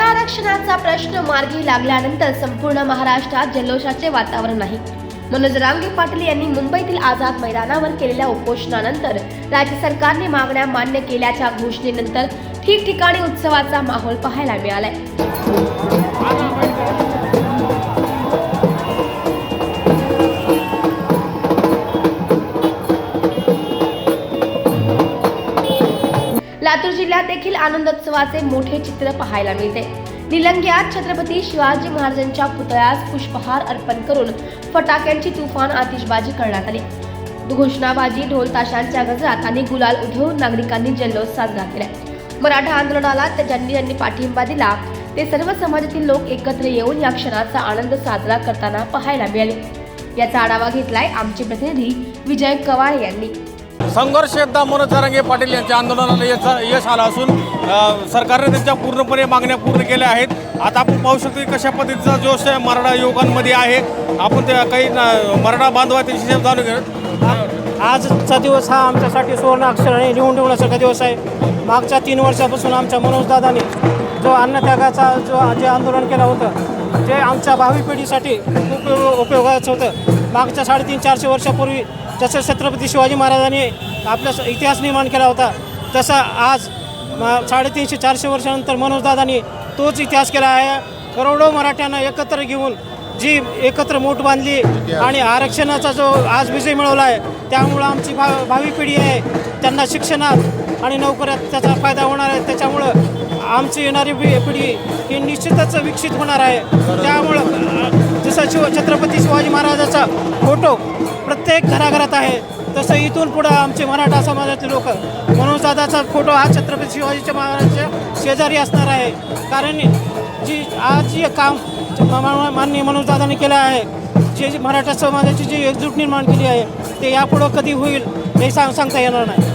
आरक्षणाचा प्रश्न मार्गी लागल्यानंतर संपूर्ण महाराष्ट्रात जल्लोषाचे वातावरण आहे मनोज रांगे पाटील यांनी मुंबईतील आझाद मैदानावर केलेल्या उपोषणानंतर राज्य सरकारने मागण्या मान्य केल्याच्या घोषणेनंतर ठिकठिकाणी उत्सवाचा माहोल पाहायला मिळालाय. जिल्ह्यात देखील आनंदोत्सवाचे मोठे चित्र पाहायला मिळते. निलंग्यात छत्रपती शिवाजी महाराजांच्या पुतळ्यास पुष्पहार अर्पण करून फटाक्यांची तुफान आतिषबाजी करण्यात आली. घोषणाबाजी ढोल ताशांच्या गजरात आणि गुलाल उधळून नागरिकांनी जल्लोष साजरा केला. मराठा आंदोलनाला त्यांनी ज्यांनी ज्यांनी पाठिंबा दिला ते सर्व समाजातील लोक एकत्र येऊन या क्षणाचा आनंद साजरा करताना पाहायला मिळाले. याचा आढावा घेतलाय आमचे प्रतिनिधी विजय कवाळे यांनी. संघर्ष एकदा मनोज जरांगे पाटील यांच्या आंदोलनाला यश यश आलं असून सरकारने त्यांच्या पूर्णपणे मागण्या पूर्ण केल्या आहेत. आता आपण पाहू शकतो की कशा पद्धतीचा जोश आहे मराठा युवकांमध्ये आहे. आपण त्या काही मराठा बांधव चालू त्यांच्याशी जाणून घेऊ आजचा दिवस हा आमच्यासाठी सुवर्ण अक्षराने लिहून ठेवण्यासारखा दिवस आहे. मागच्या तीन वर्षापासून आमच्या मनोजदादांनी जो अन्नत्यागाचा जो जे आंदोलन केलं होतं जे आमच्या भावी पिढीसाठी खूप उपयोगाचं होतं मागच्या साडेतीन चारशे वर्षापूर्वी जसं छत्रपती शिवाजी महाराजांनी आपला स- इतिहास निर्माण केला होता तसा आज साडेतीनशे चारशे वर्षानंतर मनोजदादांनी तोच इतिहास केला आहे. करोडो मराठ्यांना एकत्र घेऊन जी एकत्र मोठ बांधली आणि आरक्षणाचा जो आज विजय मिळवला आहे त्यामुळं आमची भा भावी पिढी आहे त्यांना शिक्षणात आणि नोकऱ्यात त्याचा फायदा होणार आहे. त्याच्यामुळं आमची येणारी पिढी ही निश्चितच विकसित होणार आहे. त्यामुळं जसं शिव छत्रपती शिवाजी महाराजाचा फोटो प्रत्येक घराघरात आहे. तसं इथून पुढं आमचे मराठा समाजातले लोक मनोजदादाचा फोटो हा छत्रपती शिवाजीच्या महाराजांच्या शेजारी असणार आहे. कारण जी आज जे काम मा- माननीय मनोजदादांनी केलं आहे जे जी मराठा समाजाची जी एकजूट निर्माण केली आहे ते यापुढं कधी होईल हे सांग सांगता येणार नाही.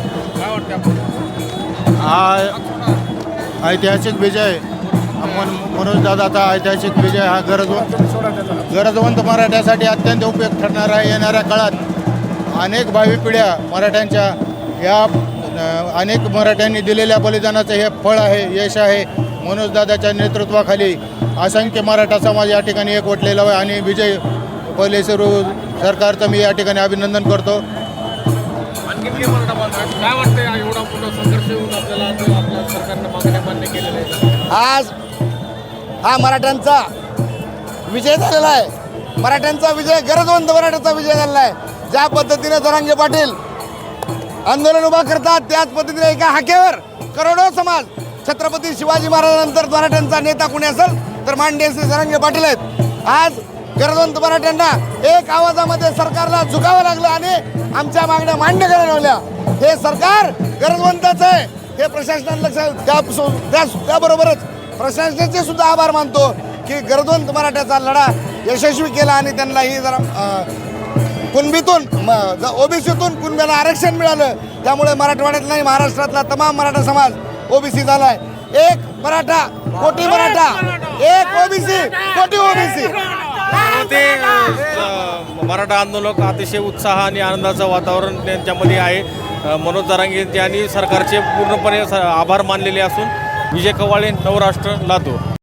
ऐतिहासिक विजय. मन मनोजदादाचा ऐतिहासिक विजय हा गरजवंत गरजवंत मराठ्यासाठी अत्यंत उपयोग ठरणार आहे. येणाऱ्या काळात अनेक भावी पिढ्या मराठ्यांच्या या अनेक मराठ्यांनी दिलेल्या बलिदानाचं हे फळ आहे यश आहे. मनोजदादाच्या नेतृत्वाखाली असंख्य मराठा समाज या ठिकाणी एकवटलेला आहे आणि विजय पहिले सुरू सरकारचं मी या ठिकाणी अभिनंदन करतो. काय वाटतं एवढा मोठा संघर्ष येऊन आपल्याला आपल्या सरकारनं मागण्या मान्य केलेल्या आहेत? आज हा मराठ्यांचा विजय झालेला आहे. मराठ्यांचा विजय गरजवंत मराठ्याचा विजय झालेला आहे. ज्या पद्धतीने जरांगे पाटील आंदोलन उभा करतात त्याच पद्धतीने एका हाकेवर करोडो समाज छत्रपती शिवाजी महाराजांनंतर मराठ्यांचा नेता कोणी असेल तर मांडे श्री जरांगे पाटील आहेत. आज गरजवंत मराठ्यांना एक आवाजामध्ये सरकारला झुकावं लागलं आणि आमच्या मागण्या मान्य करायला लावल्या हे सरकार गरजवंताचं आहे. हे प्रशासनाला लक्षात त्या त्या- त्याबरोबरच प्रशासनाचे सुद्धा आभार मानतो की गरजवंत मराठ्याचा लढा यशस्वी केला आणि त्यांना ही जरा कुणबीतून ओबीसीतून कुणब्याला आरक्षण मिळालं. त्यामुळे मराठवाड्यातला आणि महाराष्ट्रातला तमाम मराठा समाज ओबीसी झालाय. एक मराठा कोटी मराठा. एक ओबीसी कोटी ओबीसी. ते मराठा आंदोलक अतिशय उत्साह आणि आनंदाचं वातावरण त्यांच्यामध्ये आहे. मनोज जरांगे यांनी सरकारचे पूर्णपणे स- आभार मानलेले असून विजय कवाळे नवराष्ट्र लातूर.